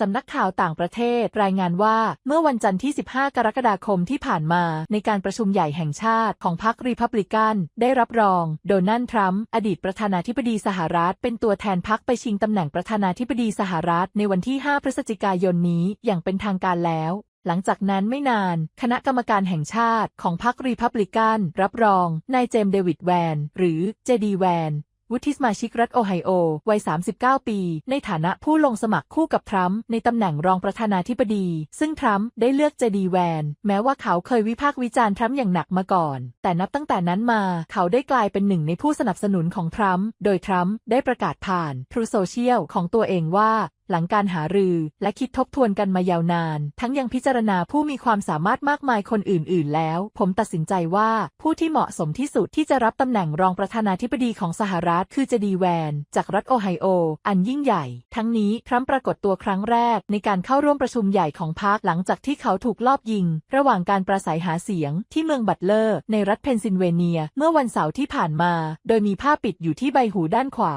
สำนักข่าวต่างประเทศรายงานว่าเมื่อวันจันทร์ที่ 15 กรกฎาคมที่ผ่านมาในการประชุมใหญ่แห่งชาติของพรรครีพับลิกัน ได้รับรอง โดนัลด์ทรัมป์อดีตประธานาธิบดีสหรัฐ เป็นตัวแทนพรรคไปชิงตำแหน่งประธานาธิบดีสหรัฐในวันที่ 5 พฤศจิกายนนี้อย่างเป็นทางการแล้วหลังจากนั้นไม่นาน คณะกรรมการแห่งชาติของพรรครีพับลิกัน รับรองนายเจมส์เดวิดแวน หรือเจดีแวน วุฒิสมาชิกรัฐโอไฮโอ วัย 39 ปี ในฐานะผู้ลงสมัครคู่กับทรัมป์ในตำแหน่งรองประธานาธิบดี ซึ่งทรัมป์ได้เลือกเจดีแวน แม้ว่าเขาเคยวิพากษ์วิจารณ์ทรัมป์อย่างหนักมาก่อน แต่นับตั้งแต่นั้นมา เขาได้กลายเป็นหนึ่งในผู้สนับสนุนของทรัมป์ โดยทรัมป์ได้ประกาศผ่านทรูโซเชียลของตัวเองว่าหลังการหารือและคิดทบทวนกันมายาวนาน ทั้งยังพิจารณาผู้มีความสามารถมากมายคนอื่น ๆ แล้ว ผมตัดสินใจว่าผู้ที่เหมาะสมที่สุดที่จะรับตำแหน่งรองประธานาธิบดีของสหรัฐคือเจดีแวน จากรัฐโอไฮโอ อันยิ่งใหญ่ ทั้งนี้ทรัมป์ปรากฏตัวครั้งแรกในการเข้าร่วมประชุมใหญ่ของพรรคหลังจากที่เขาถูกลอบยิง ระหว่างการประสัยหาเสียงที่เมืองบัตเลอร์ ในรัฐเพนซิลเวเนีย เมื่อวันเสาร์ที่ผ่านมา โดยมีผ้าปิดอยู่ที่ใบหูด้านขวา